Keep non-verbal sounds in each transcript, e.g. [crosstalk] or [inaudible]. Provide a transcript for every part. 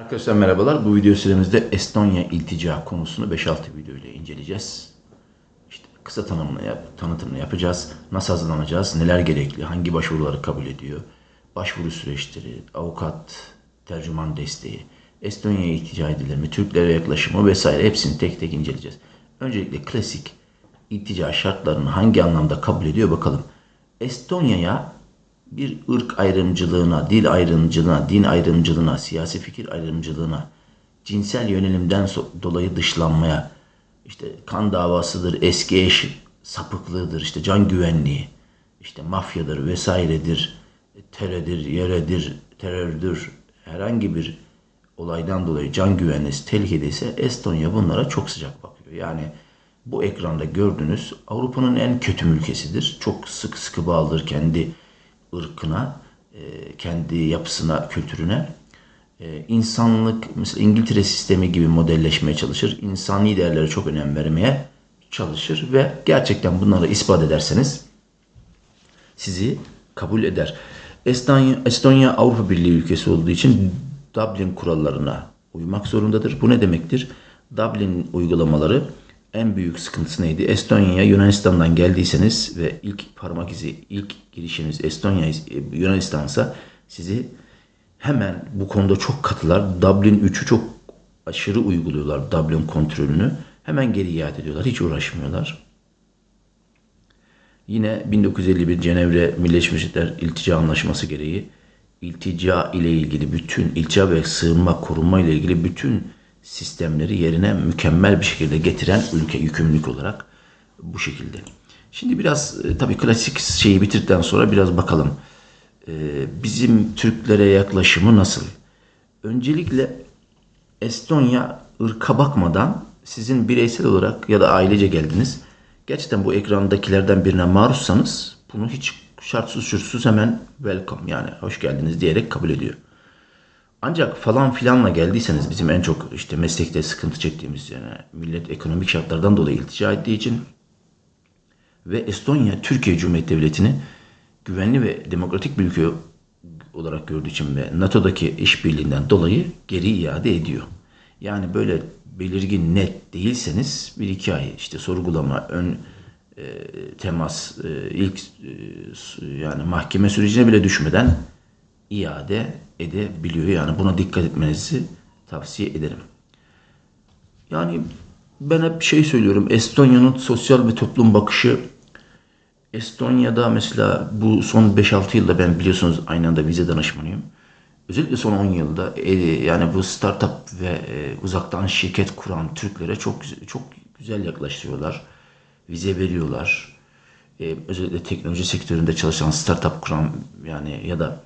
Arkadaşlar merhabalar. Bu video süremizde Estonya iltica konusunu 5-6 video ile inceleyeceğiz. İşte kısa tanımını yap, tanıtımını yapacağız. Nasıl hazırlanacağız? Neler gerekli? Hangi başvuruları kabul ediyor? Başvuru süreçleri, avukat, tercüman desteği, Estonya'ya iltica edilir mi? Türklere yaklaşımı vesaire hepsini tek tek inceleyeceğiz. Öncelikle klasik iltica şartlarını hangi anlamda kabul ediyor bakalım. Estonya'ya bir ırk ayrımcılığına, dil ayrımcılığına, din ayrımcılığına, siyasi fikir ayrımcılığına, cinsel yönelimden dolayı dışlanmaya, işte kan davasıdır, eski eş sapıklığıdır, işte can güvenliği, işte mafyadır vesairedir, terördür, yeredir, terördür, herhangi bir olaydan dolayı can güvenliği tehlikedeyse Estonya bunlara çok sıcak bakıyor. Yani bu ekranda gördüğünüz Avrupa'nın en kötü ülkesidir. Çok sık sıkı bağlıdır kendi ırkına, e, kendi yapısına, kültürüne. E, insanlık, mesela İngiltere sistemi gibi modelleşmeye çalışır. İnsani değerlere çok önem vermeye çalışır ve gerçekten bunları ispat ederseniz sizi kabul eder. Estonya, Estonya Avrupa Birliği ülkesi olduğu için Dublin kurallarına uymak zorundadır. Bu ne demektir? Dublin uygulamaları en büyük sıkıntısı neydi? Estonya'ya Yunanistan'dan geldiyseniz ve ilk parmak izi, ilk girişiniz Estonya, Yunanistan'sa sizi hemen bu konuda çok katılar. Dublin 3'ü çok aşırı uyguluyorlar Dublin kontrolünü. Hemen geri iade ediyorlar. Hiç uğraşmıyorlar. Yine 1951 Cenevre Birleşmiş Milletler İltica Anlaşması gereği iltica ile ilgili bütün iltica ve sığınma korunma ile ilgili bütün sistemleri yerine mükemmel bir şekilde getiren ülke yükümlülük olarak bu şekilde. Şimdi biraz e, tabii klasik şeyi bitirdikten sonra biraz bakalım. E, bizim Türklere yaklaşımı nasıl? Öncelikle Estonya ırka bakmadan sizin bireysel olarak ya da ailece geldiniz. Gerçekten bu ekrandakilerden birine maruzsanız bunu hiç şartsız şurtsuz hemen welcome yani hoş geldiniz diyerek kabul ediyor. Ancak falan filanla geldiyseniz bizim en çok işte meslekte sıkıntı çektiğimiz yani millet ekonomik şartlardan dolayı iltica ettiği için ve Estonya Türkiye Cumhuriyeti Devleti'ni güvenli ve demokratik bir ülke olarak gördüğü için ve NATO'daki işbirliğinden dolayı geri iade ediyor. Yani böyle belirgin net değilseniz bir iki ay işte sorgulama, ön e, temas, e, ilk e, yani mahkeme sürecine bile düşmeden iade edebiliyor. Yani buna dikkat etmenizi tavsiye ederim. Yani ben hep şey söylüyorum. Estonya'nın sosyal ve toplum bakışı Estonya'da mesela bu son 5-6 yılda ben biliyorsunuz aynı anda vize danışmanıyım. Özellikle son 10 yılda e, yani bu startup ve e, uzaktan şirket kuran Türklere çok çok güzel yaklaştırıyorlar. Vize veriyorlar. E, özellikle teknoloji sektöründe çalışan startup kuran yani ya da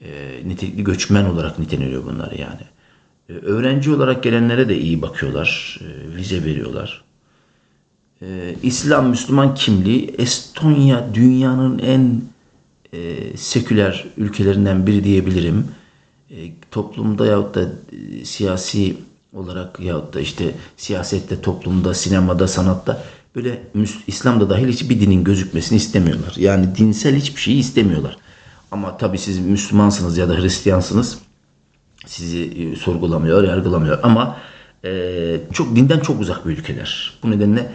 e, nitelikli göçmen olarak niteleniyor bunlar yani. E, öğrenci olarak gelenlere de iyi bakıyorlar. E, vize veriyorlar. Ee, İslam Müslüman kimliği Estonya dünyanın en e, seküler ülkelerinden biri diyebilirim. E, toplumda yahut da e, siyasi olarak yahut da işte siyasette, toplumda, sinemada, sanatta böyle İslam'da dahil hiçbir dinin gözükmesini istemiyorlar. Yani dinsel hiçbir şeyi istemiyorlar. Ama tabii siz Müslümansınız ya da Hristiyansınız sizi e, sorgulamıyor, yargılamıyor ama e, çok dinden çok uzak bir ülkeler. Bu nedenle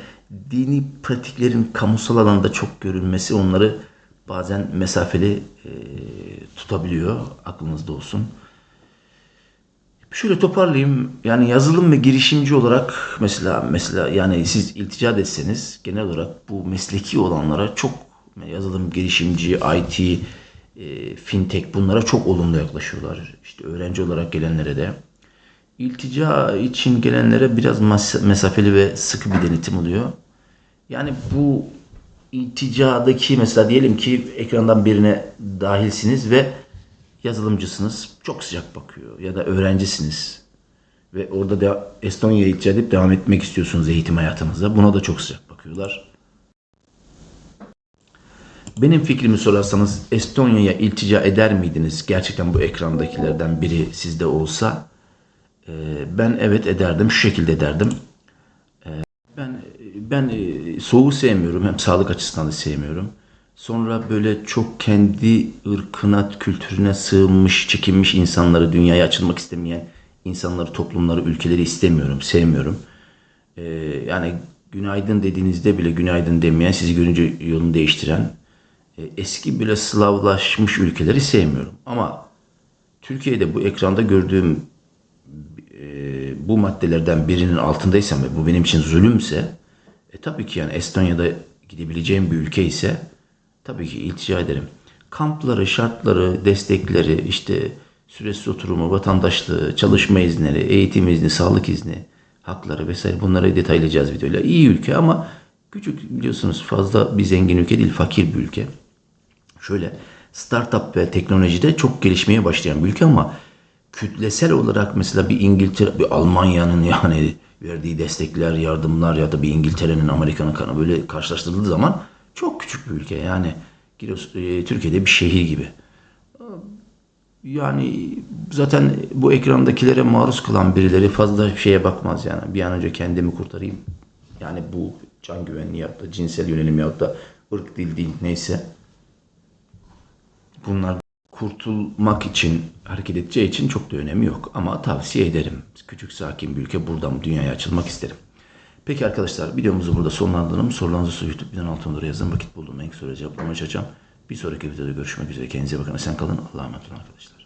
dini pratiklerin kamusal alanda çok görülmesi onları bazen mesafeli e, tutabiliyor. Aklınızda olsun. Şöyle toparlayayım. Yani yazılım ve girişimci olarak mesela mesela yani siz iltica etseniz genel olarak bu mesleki olanlara çok yazılım girişimci, IT, e, fintech bunlara çok olumlu yaklaşıyorlar. İşte öğrenci olarak gelenlere de. İltica için gelenlere biraz mesafeli ve sıkı bir denetim oluyor. Yani bu ilticadaki mesela diyelim ki ekrandan birine dahilsiniz ve yazılımcısınız. Çok sıcak bakıyor ya da öğrencisiniz ve orada da Estonya'ya iltica edip devam etmek istiyorsunuz eğitim hayatınızda. Buna da çok sıcak bakıyorlar. Benim fikrimi sorarsanız Estonya'ya iltica eder miydiniz? Gerçekten bu ekrandakilerden biri sizde olsa Ee, ben evet ederdim. Şu şekilde ederdim. Ee, ben ben e, soğuğu sevmiyorum. Hem sağlık açısından da sevmiyorum. Sonra böyle çok kendi ırkına, kültürüne sığınmış, çekinmiş insanları, dünyaya açılmak istemeyen insanları, toplumları, ülkeleri istemiyorum, sevmiyorum. Yani günaydın dediğinizde bile günaydın demeyen, sizi görünce yolunu değiştiren, e, eski bile Slavlaşmış ülkeleri sevmiyorum. Ama Türkiye'de bu ekranda gördüğüm e, bu maddelerden birinin altındaysam ve bu benim için zulümse e, tabii ki yani Estonya'da gidebileceğim bir ülke ise tabii ki iltica ederim. Kampları, şartları, destekleri, işte süresiz oturumu, vatandaşlığı, çalışma izinleri, eğitim izni, sağlık izni, hakları vesaire bunları detaylayacağız videoyla. İyi ülke ama küçük biliyorsunuz fazla bir zengin ülke değil, fakir bir ülke. Şöyle startup ve teknolojide çok gelişmeye başlayan bir ülke ama kütlesel olarak mesela bir İngiltere, bir Almanya'nın [laughs] yani verdiği destekler, yardımlar ya da bir İngiltere'nin, Amerika'nın kanı böyle karşılaştırıldığı zaman çok küçük bir ülke. Yani e, Türkiye'de bir şehir gibi. Yani zaten bu ekrandakilere maruz kalan birileri fazla şeye bakmaz yani. Bir an önce kendimi kurtarayım. Yani bu can güvenliği ya da cinsel yönelim ya da ırk dil din neyse. Bunlar kurtulmak için hareket edeceği için çok da önemi yok. Ama tavsiye ederim. Küçük sakin bir ülke buradan dünyaya açılmak isterim. Peki arkadaşlar videomuzu burada sonlandıralım. Sorularınızı YouTube videonun altına yazın. Vakit bulduğum en kısa sürede cevaplamaya çalışacağım. Bir sonraki videoda görüşmek üzere. Kendinize bakın. Sen kalın. Allah'a emanet olun arkadaşlar.